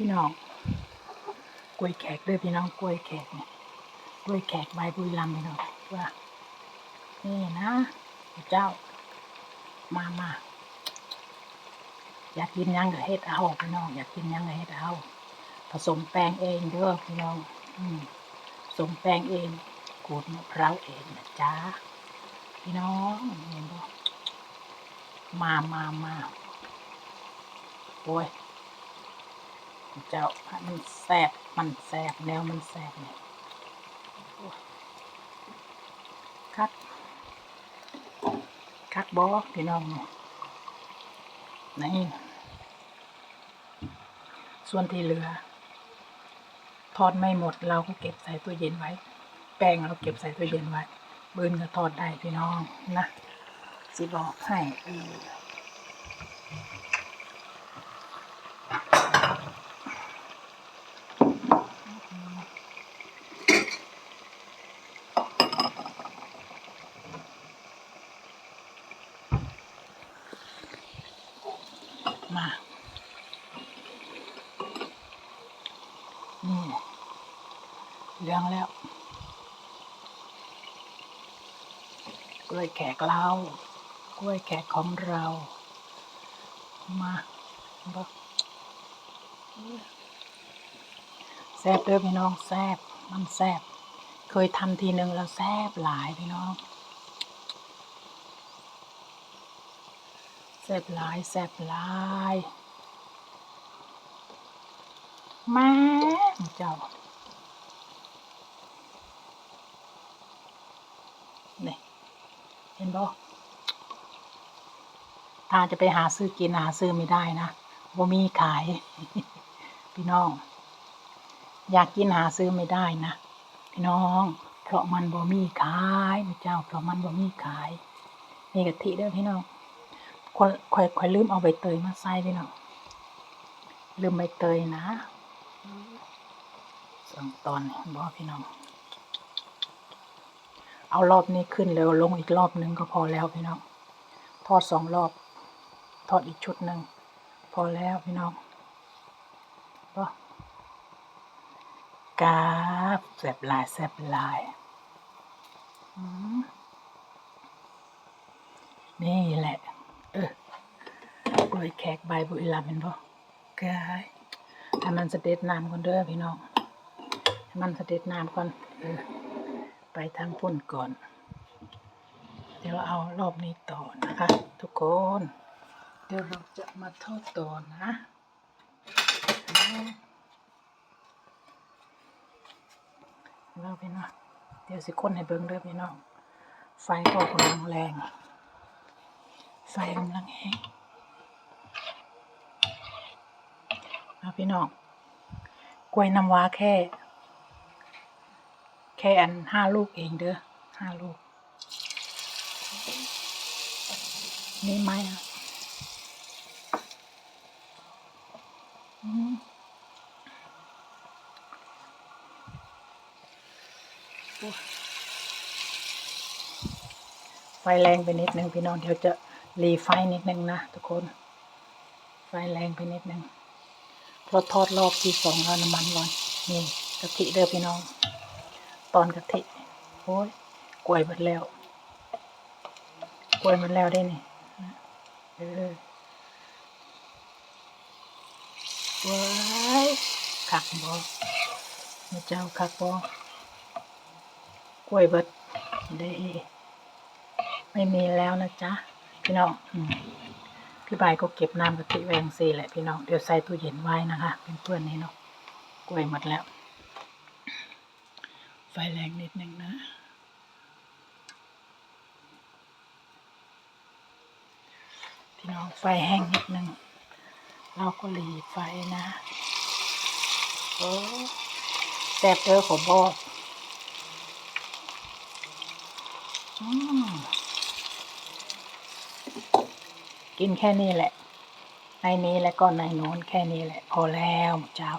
พี่น้องกล้วยแขกเด้วยพี่น้องกล้วยแขกเนี่ยกล้วยแขกใบบุรีรัมย์พี่น้องว่านี่นะเจ้า มามาอยากกินยังกับเฮ็ดเอาพี่น้องอยากกินยังกับเฮ็ดเอาผสมแป้งเองเด้อพี่น้องอืมผสมแป้งเองขูดมะพร้าวเองนะจ๊ะพี่น้องเห็นบ่มามามาโอ้ย เจ้ามันแสบมันแสบแนวมันแสบเนี่ยคักคักบอพี่น้องเนี่ยนี่ส่วนที่เหลือ ทอดไม่หมดเราก็เก็บใส่ตู้เย็นไว้ แป้งเราเก็บใส่ตู้เย็นไว้ บืนก็ทอดได้พี่น้องนะสิบอกให้ มานี่เหลืองแล้วกล้วยแขกเรากล้วยแขกของเรา มาบ่แซบเด้อพี่น้องแซบมันแซบเคยทำทีหนึ่งแล้วแซบหลายพี่น้อง แซบหลายแซบหลายแม่เจ้าเนี่ยเห็นบ่ถ้าจะไปหาซื้อกินหาซื้อไม่ได้นะบ่มีขาย พี่น้อง อยากกินหาซื้อไม่ได้นะพี่น้อง เพราะมันบ่มีขายเจ้า เพราะมันบ่มีขายนี่กะทิเด้อพี่น้อง คนค่อยค่อยลืมเอาใบเตยมาใส่พี่น้องลืมใบเตยนะสองตอนบ่พี่น้อง เอารอบนี้ขึ้นแล้วลงอีกรอบหนึ่งก็พอแล้วพี่น้อง ทอดสองรอบ ทอดอีกชุดหนึ่งพอแล้วพี่น้องก็กราบแสบลายแสบลาย นี่แหละ กล้วยแขกใบบุรีรัมย์เห็นปะกายให้มันสเสด็จน้ำก่อนเด้อพี่น้องให้มันสเสด็จน้ำก่อนเออไปทางพุ่นก่อน เดี๋ยวเอารอบนี้ต่อนะคะ ทุกคน เดี๋ยวเราจะมาทอดต่อนะเราพี่น้องเดี๋ยวสิคนให้เบิ้งเด้อพี่น้องไฟก็กำลังแรง ไฟกำลังแห้งเอาพี่น้องกล้วยน้ำว้าแค่ แค่อันห้าลูกเองเด้อห้าลูก นี่ไหมอะไฟแรงไปนิดนึงพี่น้องเดี๋ยวจะ รีไฟนิดนึงนะทุกคน ไฟแรงไปนิดนึงเพราะทอดรอบที่สองแล้วน้ำมันร้อนนี่กะทิเด้อพี่น้อง ตอนกะทิโอ้ยกล้วยหมดแล้วกล้วยหมดแล้วได้นี่เออว้ายคักบ่แม่เจ้าคักบ่กล้วยเบิดได้ไม่มีแล้วนะจ๊ะ พี่น้องพี่บายก็เก็บน้ำกะทิแวงซีแหละพี่น้อง เดี๋ยวใส่ตู้เย็นไว้นะคะเป็นเพื่อนนี่เนาะกล้วยหมดแล้ว ไฟแรงนิดนึงนะ พี่น้องไฟแห้งนิดนึง เราก็หลีไฟนะโอ้แซ่บเด้อขอบอกอืม กินแค่นี้แหละ ในนี้แล้วก็ในโน้นแค่นี้แหละ พอแล้วเจ้า